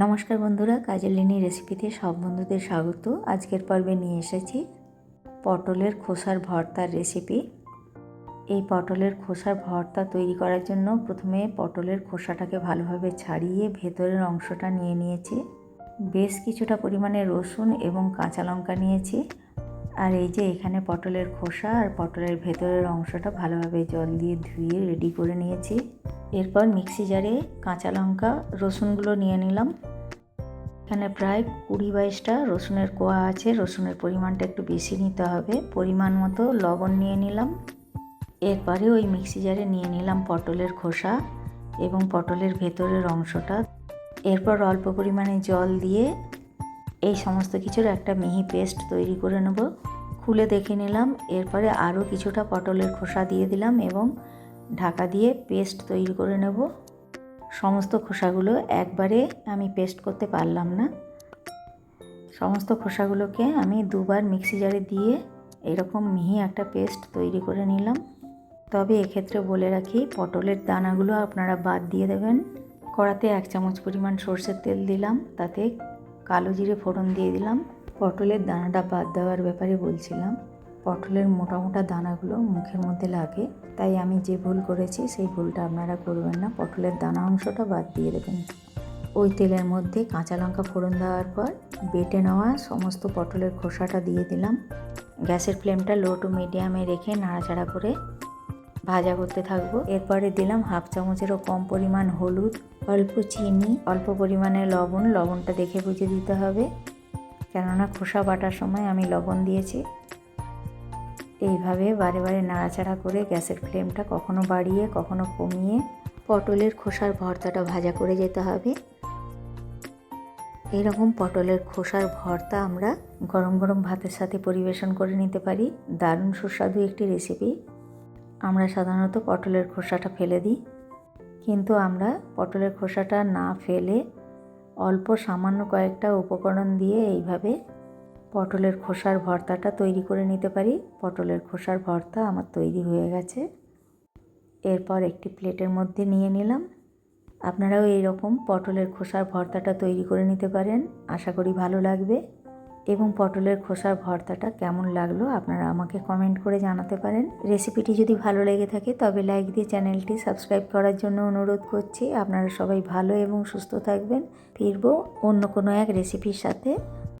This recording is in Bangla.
নমস্কার বন্ধুরা, কাজের লিনি রেসিপিতে সব বন্ধুদের স্বাগত। আজকের পর্বে নিয়ে এসেছি পটলের খোসার ভর্তার রেসিপি। এই পটলের খোসার ভর্তা তৈরি করার জন্য প্রথমে পটলের খোসাটাকে ভালোভাবে ছাড়িয়ে ভেতরের অংশটা নিয়ে নিয়েছি। বেশ কিছুটা পরিমাণে রসুন এবং কাঁচা লঙ্কা নিয়েছি। আর এই যে এখানে পটলের খোসা আর পটলের ভেতরের অংশটা ভালোভাবে জল দিয়ে ধুয়ে রেডি করে নিয়েছি। এরপর মিক্সি জারে কাঁচা লঙ্কা, রসুনগুলো নিয়ে নিলাম। এখানে প্রায় কুড়ি বাইশটা রসুনের কোয়া আছে, রসুনের পরিমাণটা একটু বেশি নিতে হবে। পরিমাণ মতো লবণ নিয়ে নিলাম। এরপরে ওই মিক্সি জারে নিয়ে নিলাম পটলের খোসা এবং পটলের ভেতরের অংশটা। এরপর অল্প পরিমাণে জল দিয়ে এই সমস্ত কিছুর একটা মিহি পেস্ট তৈরি করে নেব। খুলে দেখে নিলাম। এরপরে আরও কিছুটা পটলের খোসা দিয়ে দিলাম এবং ঢাকা দিয়ে পেস্ট তৈরি করে নেব। সমস্ত খোসাগুলো একবারে আমি পেস্ট করতে পারলাম না। সমস্ত খোসাগুলোকে আমি দুবার মিক্সি জারে দিয়ে এরকম মিহি একটা পেস্ট তৈরি করে নিলাম। তবে এক্ষেত্রে বলে রাখি, পটলের দানাগুলো আপনারা বাদ দিয়ে দেবেন। কড়াতে এক চামচ পরিমাণ সর্ষের তেল দিলাম, তাতে কালো জিরে ফোড়ন দিয়ে দিলাম। পটলের দানাটা বাদ দেওয়ার ব্যাপারে বলছিলাম। পটলের মোটা মোটা দানাগুলো মুখের মধ্যে লাগে, তাই আমি যে ভুল করেছি সেই ভুলটা আপনারা করবেন না। পটলের দানা অংশটা বাদ দিয়ে দেবেন। ওই তেলের মধ্যে কাঁচা লঙ্কা ফোড়ন দেওয়ার পর বেটে নেওয়া সমস্ত পটলের খোসাটা দিয়ে দিলাম। গ্যাসের ফ্লেমটা লো টু মিডিয়ামে রেখে নাড়াচাড়া করে ভাজা করতে থাকব। এরপরে দিলাম হাফ চামচেরও কম পরিমাণ হলুদ, অল্প চিনি, অল্প পরিমাণে লবণ। লবণটা দেখে বুঝে দিতে হবে। কেননা খোসা বাটার সময় আমি লবণ দিয়েছি। এইভাবে বারে বারে নাড়াচাড়া করে গ্যাসের ফ্লেমটা কখনো বাড়িয়ে, কখনো কমিয়ে পটলের খোসার ভর্তাটা ভাজা করে যেতে হবে। এইরকম পটলের খোসার ভর্তা আমরা গরম গরম ভাতের সাথে পরিবেশন করে নিতে পারি। দারুণ সুস্বাদু একটি রেসিপি আমরা সাধারণত পটলের খোসাটা ফেলে দিই। কিন্তু আমরা পটলের খোসাটা না ফেলে অল্প সামান্য কয়েকটা উপকরণ দিয়ে এইভাবে পটলের খোসার ভর্তাটা তৈরি করে নিতে পারি। পটলের খোসার ভর্তা আমার তৈরি হয়ে গেছে। এরপর একটি প্লেটের মধ্যে নিয়ে নিলাম। আপনারাও এইরকম পটলের খোসার ভর্তাটা তৈরি করে নিতে পারেন। আশা করি ভালো লাগবে। এবং পটলের খোসার ভর্তাটা কেমন লাগল আপনারা আমাকে কমেন্ট করে জানাতে পারেন। রেসিপিটি যদি ভালো লেগে থাকে তবে লাইক দিয়ে চ্যানেলটি সাবস্ক্রাইব করার জন্য অনুরোধ করছি। আপনারা সবাই ভালো এবং সুস্থ থাকবেন। ফিরবো অন্য কোনো এক রেসিপির সাথে।